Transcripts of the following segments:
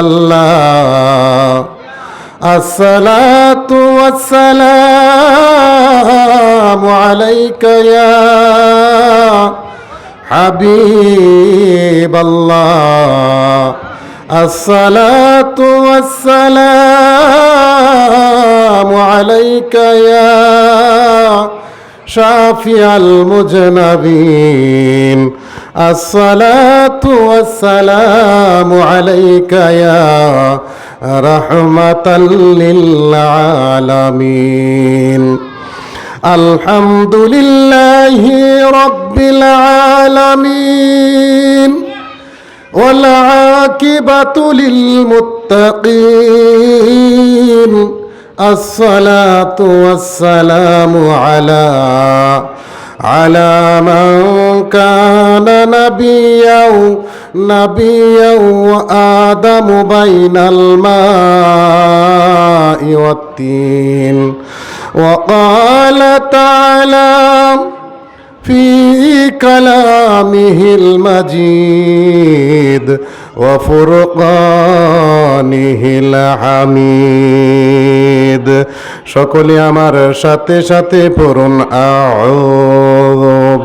الله. الصلاة والسلام عليك يا حبيب الله. الصلاة والسلام عليك يا شافع المذنبين الصلاة والسلام عليك يا رحمة للعالمين الحمد لله رب العالمين والعاقبة للمتقين الصلاة والسلام على على من كان نبيا نبيا وآدم بين الماء والتين وقال تعالى في كلامه المجيد وفرقانه الحميد সকলে আমার সাথে সাথে পড়ুন আউযু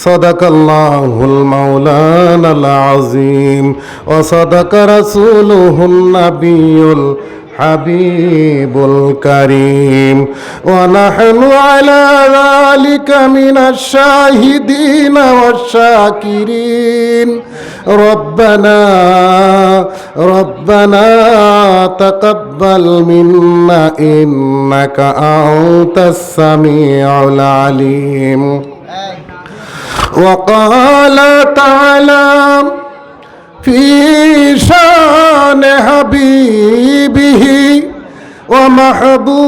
صدق الله المولانا العظيم وصدق رسوله النبي الحبيب الكريم ونحن على ذلك من الشاهدين والشاكرين ربنا ربنا تقبل منا إنك أنت السميع العليم وقال تعالى في شان حبيبه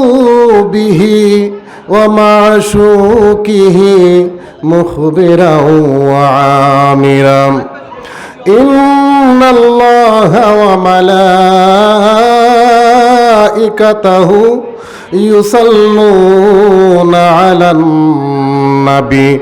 ومحبوبه ومعشوقه مخبرا وعامرا إن الله وملائكته يصلون على النبي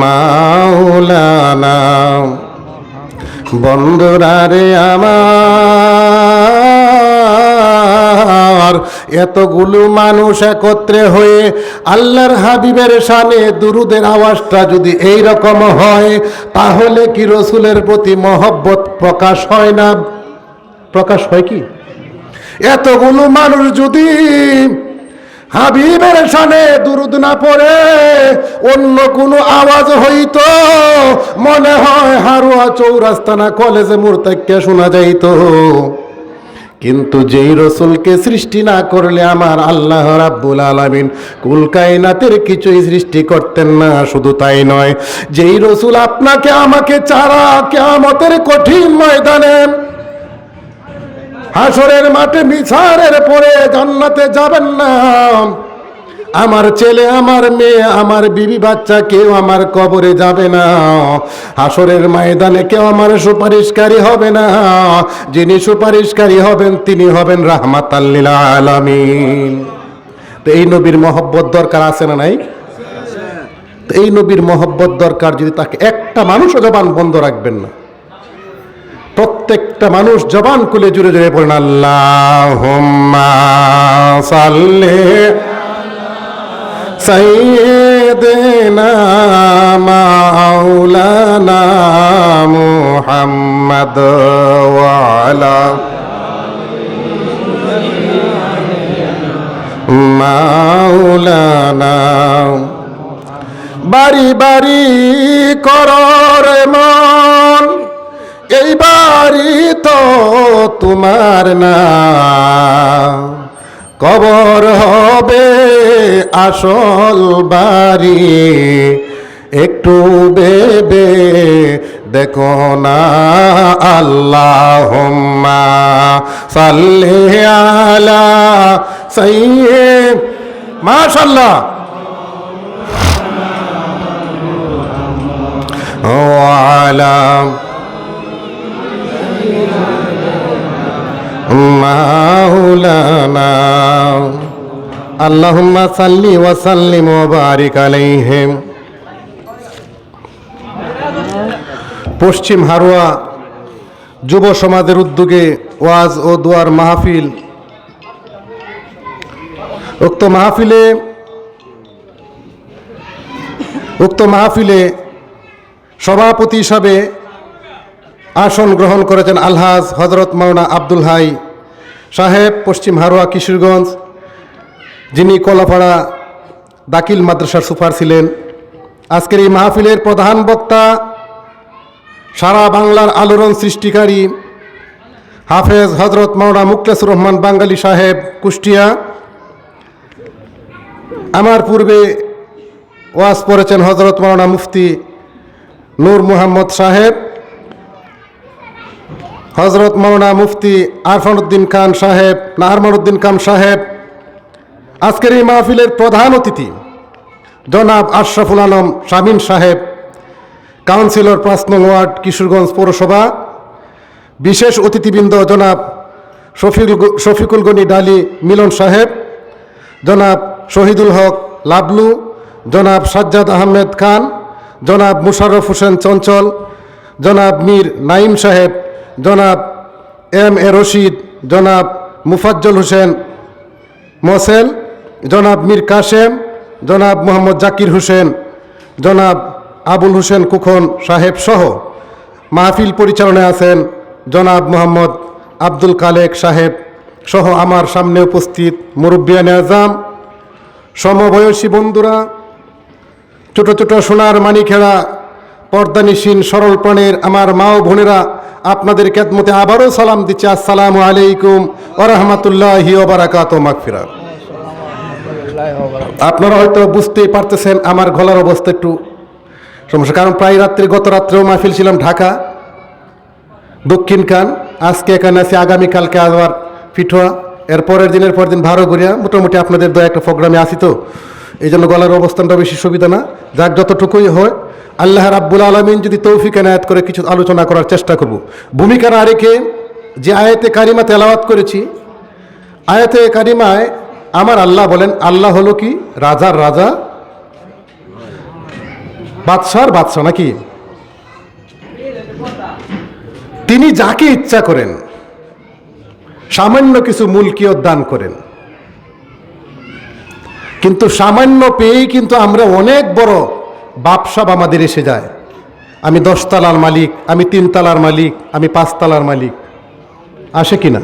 মাওলানা বন্ধুরা রে আমার, এতগুলো মানুষ একত্রে হয়ে আল্লাহর হাবিবের সামনে দুরুদের আওয়াজটা যদি এই রকম হয়, তাহলে কি রসুলের প্রতি মহব্বত প্রকাশ হয় না? প্রকাশ হয় কি? এতগুলো মানুষ যদি হাবিবের সানে দুরুদ না পড়ে অন্য কোনো আওয়াজ হইত। মনে হয় হারুয়া চৌরাস্তা না কলেজে মুরতাক্যা শোনা যাইত। কিন্তু যেই রসুলকে সৃষ্টি না করলে আমার আল্লাহ রাব্বুল আলামিন কুল কায়নাতের কিছুই সৃষ্টি করতেন না, শুধু তাই নয়, যেই রসুল আপনাকে, আমাকে চারা কেয়ামতের কঠিন ময়দানে হাসরের মাঠে মিছারের পরে জান্নাতে যাবেন না। আমার ছেলে, আমার মেয়ে, আমার বিবি বাচ্চা কেউ আমার কবরে যাবে না। হাসরের ময়দানে কেউ আমার সুপারিশকারী হবে না। যিনি সুপারিশকারী হবেন, তিনি হবেন রাহমাত আলামিন। তো এই নবীর মহব্বত দরকার আছে না নাই? এই নবীর মহব্বত দরকার যদি তাকে একটা মানুষও জবান বন্ধ রাখবেন না। প্রত্যেকটা মানুষ জবান কুলে জুড়ে জুড়ে পড়েন আল্লাহ সাল্লে সাইয়েদেনা মাওলানা মুহাম্মদ ওয়ালা মাওলানা বাড়ি বাড়ি করর মা এই বাড়ি তো তোমার না। কবর হবে আসল বাড়ি। একটু বেবে দেখো না আল্লাহ সাল্লে আলা সাইয়ে মাশাল্লাহ মাওলানা আল্লাহুম্মা সাল্লি ওয়া সাল্লিম ওয়া বারিক আলাইহি পশ্চিম হারোয়া যুব সমাজের উদ্যোগে ওয়াজ ও দোয়ার মাহফিল। উক্ত মাহফিলে উক্ত মাহফিলে সভাপতি হিসাবে আসন গ্রহণ করেছেন আলহাজ হজরত মাওনা আব্দুল হাই সাহেব, পশ্চিম হারোয়া, কিশোরগঞ্জ। যিনি কলাপাড়া দাকিল মাদ্রাসার সুপার ছিলেন। আজকের এই মাহফিলের প্রধান বক্তা সারা বাংলার আলোড়ন সৃষ্টিকারী হাফেজ হজরত মাওনা মুকলেসুর রহমান বাঙ্গালী সাহেব, কুষ্টিয়া। আমার পূর্বে ওয়াজ পড়েছেন হজরত মাওনা মুফতি নূর মুহাম্মদ সাহেব। হজরত মৌলানা মুফতি আরফানুদ্দিন খান সাহেব না আরমানুদ্দিন খান সাহেব, আজকের এই মাহফিলের প্রধান অতিথি জনাব আশরাফুল আলম শামীম সাহেব, কাউন্সিলর পাঁচ নং ওয়ার্ড, কিশোরগঞ্জ পৌরসভা, বিশেষ অতিথিবৃন্দ জনাব শফিকুল শফিকুল গনি ডালি মিলন সাহেব, জনাব শহীদুল হক লাবলু, জনাব সাজ্জাদ আহমেদ খান, জনাব মুশাররফ হোসেন চঞ্চল, জনাব মীর নাইম সাহেব জনাব এম এ রশিদ, জনাব মুফাজ্জল হোসেন মোসেল, জনাব মীর কাশেম, জনাব মোহাম্মদ জাকির হোসেন, জনাব আবুল হোসেন কুখন সাহেব সহ মাহফিল পরিচালনায় আছেন জনাব মোহাম্মদ আব্দুল কালেক সাহেব সহ আমার সামনে উপস্থিত মুরব্বিয়ান আজম, সমবয়সী বন্ধুরা, ছোট ছোট সোনার মানিকেরা পর্দানিসীন সরল প্রাণের আমার মা ও বোনেরা আপনাদের কেদমতে আবারও সালাম দিচ্ছি। আসসালামু আলাইকুম ওরহমতুল্লাহি ওবারাকাত মাগফিরা আপনারা হয়তো বুঝতেই পারতেছেন আমার গলার অবস্থা একটু সমস্যা, কারণ প্রায় রাত্রে, গত রাত্রেও মাহফিল ছিলাম ঢাকা, দক্ষিণ কান, আজকে এখানে আছি আগামীকালকে আবার পিঠোয়া, এর পরের দিনের পর দিন ভারো গড়িয়া মোটামুটি আপনাদের দয়া একটা প্রোগ্রামে আসি তো। এই জন্য গলার অবস্থানটা বেশি সুবিধা না। যাক, যতটুকুই হয়, আল্লাহ রাব্বুল আলমিন যদি তৌফিক এনায়াত করে কিছু আলোচনা করার চেষ্টা করব। ভূমিকা না রেখে যে আয়াতে কারিমা তেলাওয়াত করেছি, আয়াতে কারিমায় আমার আল্লাহ বলেন, আল্লাহ হলো কি? রাজার রাজা। বাদশার বাদশাহ নাকি? তিনি যাকে ইচ্ছা করেন, সামান্য কিছু মুলকিয়ত দান করেন। কিন্তু সামান্য পেয়েই কিন্তু আমরা অনেক বড় বাপসাব আমাদের এসে যায়। আমি দশতলার মালিক, আমি তিনতলার মালিক, আমি পাঁচতলার মালিক। আসে কি না?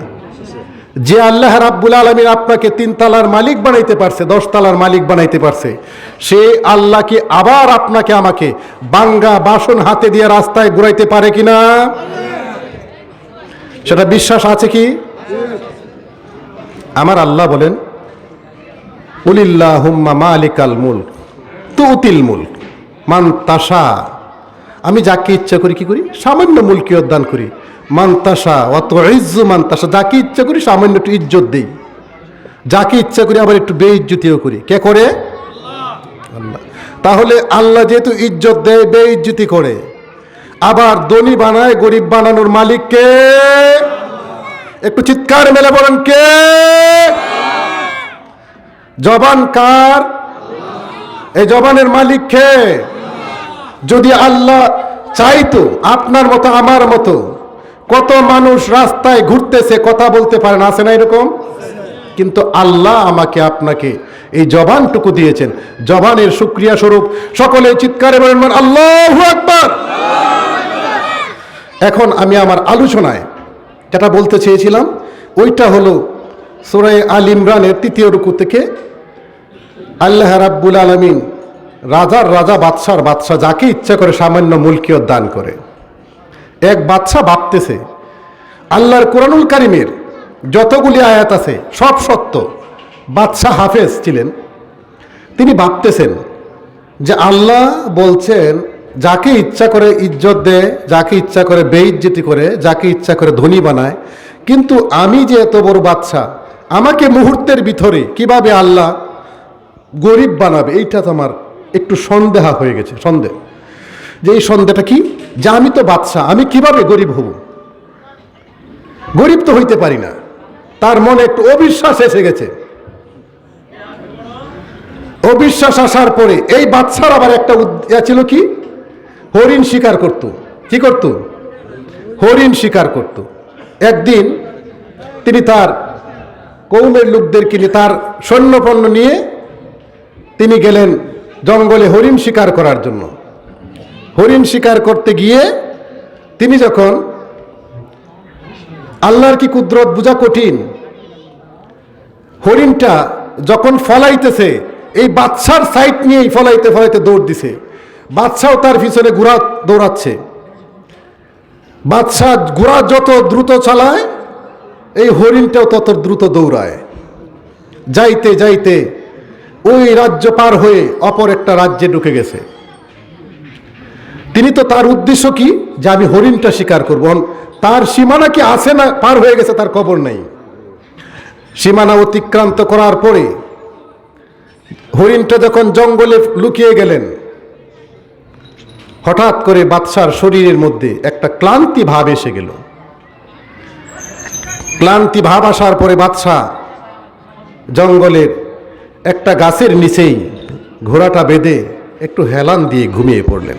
যে আল্লাহ রাব্বুল আলমীর আপনাকে তিনতলার মালিক বানাইতে পারছে, দশতলার মালিক বানাইতে পারছে, সে আল্লাহকে আবার আপনাকে আমাকে বাঙ্গা বাসন হাতে দিয়ে রাস্তায় ঘুরাইতে পারে কি না? সেটা বিশ্বাস আছে কি? আমার আল্লাহ বলেন উলিল্লাহ হুম্মা মালিকাল মুল্ক, তুতিল মুল্ক, মান তাসা আমি যাকে ইচ্ছা করি কি করি? সামান্য মুলকিয়ত দান করি। মান তাসা অত ইজ্জু মান তাসা যাকে ইচ্ছা করি সামান্য একটু ইজ্জত দিই। যাকে ইচ্ছা করি আবার একটু বেইজ্জতিও করি। কে করে? আল্লাহ। তাহলে আল্লাহ যেহেতু ইজ্জত দেয়, বেইজ্জতি করে। আবার ধনী বানায়, গরিব বানানোর মালিককে একটু চিৎকার মেলে বলেন কে? জবান কার? এই জবানের মালিক কে? যদি আল্লাহ চাইতো, আপনার মতো, আমার মতো, কত মানুষ রাস্তায় ঘুরতেছে, কথা বলতে পারে না, আছে না এরকম? কিন্তু আল্লাহ আমাকে আপনাকে এই জবানটুকু দিয়েছেন। জবানের সুক্রিয়া স্বরূপ সকলে চিৎকারে বলেন আল্লাহ আকবার! এখন আমি আমার আলোচনায় যেটা বলতে চেয়েছিলাম, ওইটা হলো সুরাই আল ইমরানের তৃতীয় রুকু থেকে আল্লাহ রাব্বুল আলমিন রাজার রাজা, বাদশার বাদশাহ যাকে ইচ্ছা করে সামান্য মুলকিয়ত দান করে। এক বাদশাহ ভাবতেছে, আল্লাহর কোরআনুল কারিমের যতগুলি আয়াত আছে, সব সত্য। বাদশাহ হাফেজ ছিলেন। তিনি ভাবতেছেন যে আল্লাহ বলছেন, যাকে ইচ্ছা করে ইজ্জত দেয়, যাকে ইচ্ছা করে বেইজ্জতি করে, যাকে ইচ্ছা করে ধনী বানায়, কিন্তু আমি যে এত বড় বাচ্চা আমাকে মুহূর্তের ভিতরে কীভাবে আল্লাহ গরিব বানাবে, এইটা তো আমার একটু সন্দেহ হয়ে গেছে, সন্দেহ। যে এই সন্দেহটা কি? যে আমি তো বাচ্চা আমি কীভাবে গরিব হব? গরিব তো হইতে পারি না। তার মনে একটু অবিশ্বাস এসে গেছে। অবিশ্বাস আসার পরে এই বাচ্চার আবার একটা ছিল কি? হরিণ শিকার করত। কি করত? হরিণ শিকার করত। একদিন তিনি তার কৌমের লোকদেরকে নিয়ে, তার সৈন্যপণ্য নিয়ে তিনি গেলেন জঙ্গলে হরিণ শিকার করার জন্য। হরিণ শিকার করতে গিয়ে তিনি যখন আল্লাহর কি কুদরত, বোঝা কঠিন। হরিণটা যখন ফলাইতেছে, এই বাচ্চার সাইড নিয়েই ফলাইতে ফলাইতে দৌড় দিছে। বাচ্চাও তার পিছনে ঘোড়া দৌড়াচ্ছে। বাচ্চা ঘোড়া যত দ্রুত চালায়, এই হরিণটাও তত দ্রুত দৌড়ায়। যাইতে যাইতে ওই রাজ্য পার হয়ে অপর একটা রাজ্যে ঢুকে গেছে। তিনি তো তার উদ্দেশ্য কি? যে আমি হরিণটা শিকার করব। তার সীমানা কি আছে না পার হয়ে গেছে তার খবর নেই। সীমানা অতিক্রান্ত করার পরে হরিণটা যখন জঙ্গলে লুকিয়ে গেলেন, হঠাৎ করে বাদশার শরীরের মধ্যে একটা ক্লান্তি ভাব এসে গেল। ক্লান্তি ভাব আসার পরে বাদশাহ জঙ্গলের একটা গাছের নিচেই ঘোড়াটা বেঁধে একটু হেলান দিয়ে ঘুমিয়ে পড়লেন।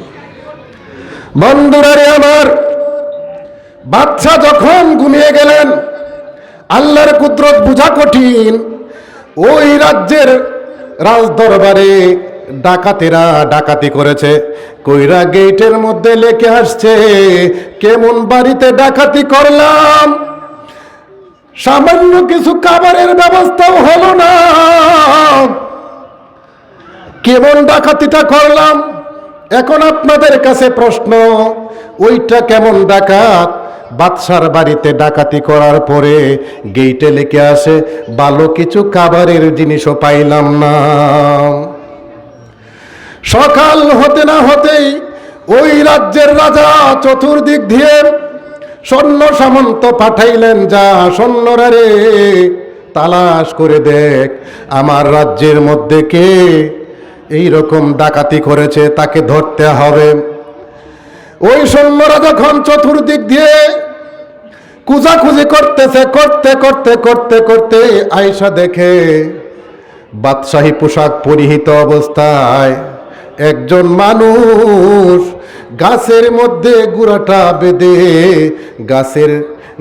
বন্ধুরারে আমার, বাচ্চা যখন ঘুমিয়ে গেলেন, আল্লাহর কুদরত বোঝা কঠিন। ওই রাজ্যের রাজ দরবারে ডাকাতেরা ডাকাতি করেছে। কইরা গেটের মধ্যে লেখে আসছে, কেমন বাড়িতে ডাকাতি করলাম। সামান্য কিছু খাবারের ব্যবস্থাও হলো না। কেমন ডাকাতিটা করলাম। এখন আপনাদের কাছে প্রশ্ন, ওইটা কেমন ডাকাত? বাদশার বাড়িতে ডাকাতি করার পরে গেইটে লেখে আসে ভালো কিছু খাবারের জিনিসও পাইলাম না। সকাল হতে না হতেই ওই রাজ্যের রাজা চতুর্দিক দিয়ে সৈন্য সামন্ত পাঠাইলেন, যা সৈন্যরা রে, তালাশ করে দেখ, আমার রাজ্যের মধ্যে কে এই রকম ডাকাতি করেছে, তাকে ধরতে হবে। ওই সৈন্যরা যখন চতুর্দিক দিয়ে কুজাকুজি করতেছে, করতে করতে করতে করতে আয়সা দেখে বাদশাহী পোশাক পরিহিত অবস্থায় একজন মানুষ গাছের মধ্যে গুড়াটা বেঁধে, গাছের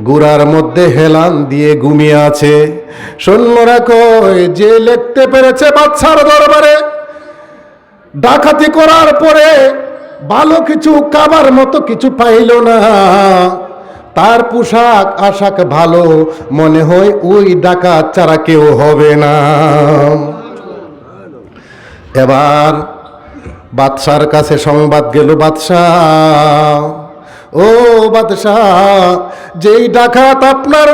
গুড়ার মধ্যে হেলান দিয়ে ঘুমিয়ে আছে। সৈন্যরা কয়, যে লিখতে পেরেছে বাচ্চার দরবারে, ডাকাতি করার পরে ভালো কিছু কাবার মতো কিছু পাইল না। তার পোশাক, আশাক ভালো, মনে হয় ওই ডাকাত ছাড়া কেউ হবে না। এবার বাদশার কাছে সংবাদ গেল, বাদশাহ, ও বাদশাহ, যেই ডাকাত আপনার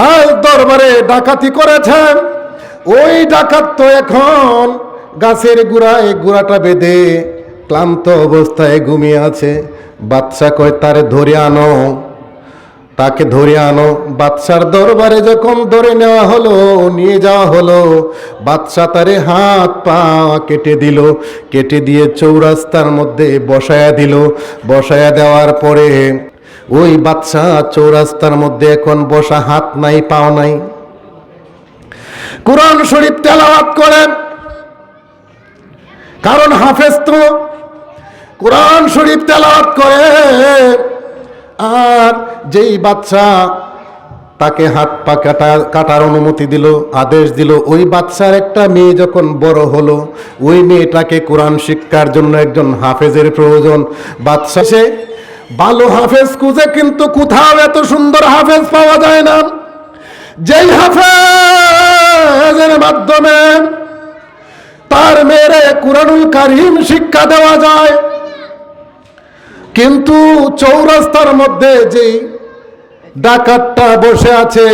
রাজ দরবারে ডাকাতি করেছেন ওই ডাকাত তো এখন গাছের গুড়ায় গুড়াটা বেঁধে ক্লান্ত অবস্থায় ঘুমিয়ে আছে। বাদশা কয়, তারে ধরে আনো। তাকে ধরে আনো। বাদশার দরবারে যখন ধরে নেওয়া হলো, নিয়ে যাওয়া হলো বাদশা তারে হাত পা কেটে দিল, কেটে দিয়ে চৌরাস্তার মধ্যে বসায়া দিল। বসায়া দেওয়ার পরে ওই বাদশা চৌরাস্তার মধ্যে এখন বসা হাত নাই, পাও নাই। কোরআন শরীফ তেলাওয়াত করেন। কারণ হাফেজ তো। কোরআন শরীফ তেলাওয়াত করে আর যেই বাচ্চা তাকে হাত পা কাটা, কাটার অনুমতি দিল, আদেশ দিল, ওই বাচ্চার একটা মেয়ে যখন বড় হলো, ওই মেয়েটাকে কোরআন শিক্ষার জন্য একজন হাফেজের প্রয়োজন। বাচ্চা সে, ভালো হাফেজ খুঁজে কিন্তু কোথাও এত সুন্দর হাফেজ পাওয়া যায় না। যেই হাফেজের মাধ্যমে তার মেয়েরে কোরআনুল কারিম শিক্ষা দেওয়া যায় কিন্তু চৌরাস্তার মধ্যে যেই ডাকাতটা বসে আছে,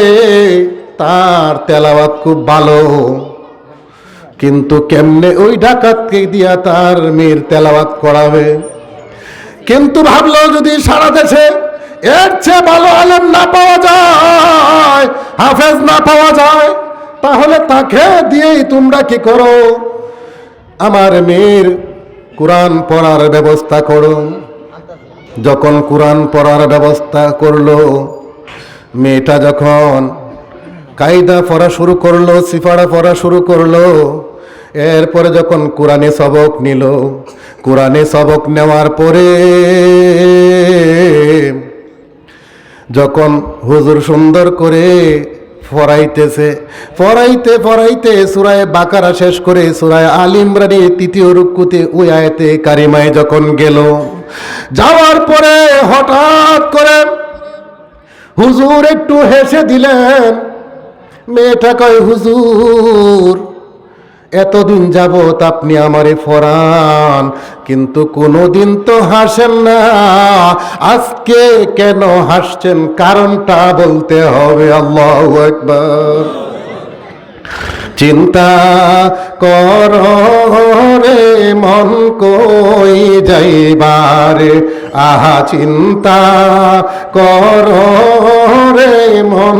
তার তেলাওয়াত খুব ভালো। কিন্তু কেমনে ওই ডাকাতকে দিয়া তার মেয়ের তেলাওয়াত করাবে? কিন্তু ভাবলো যদি সারা দেশে এর চেয়ে ভালো আলেম না পাওয়া যায়, হাফেজ না পাওয়া যায়, তাহলে তাকে দিয়েই তোমরা কি করো? আমার মেয়ের কোরআন পড়ার ব্যবস্থা করো। যখন কোরআন পড়ার ব্যবস্থা করল, মেয়েটা যখন কায়দা পড়া শুরু করল সিফাড়া পড়া শুরু করল, এরপরে যখন কোরআনে সবক নিল, কোরআনে সবক নেওয়ার পরে যখন হুজুর সুন্দর করে ফরাইতেছে ফরাইতে ফরাইতে সুরায় বাকারা শেষ করে সুরায় আল ইমরানি তৃতীয় রুকুতে ওই আয়তে কারিমায় যখন গেল যাওয়ার পরে হঠাৎ করে হুজুর একটু হেসে দিলেন, মেয়েটা কয়, হুজুর, এতদিন যাবত আপনি আমারে ফরান, কিন্তু কোনোদিন তো হাসেন না। আজকে কেন হাসছেন? কারণটা বলতে হবে, আল্লাহ একবার চিন্তা কর রে মন কই যাইবার? আহা চিন্তা কর রে মন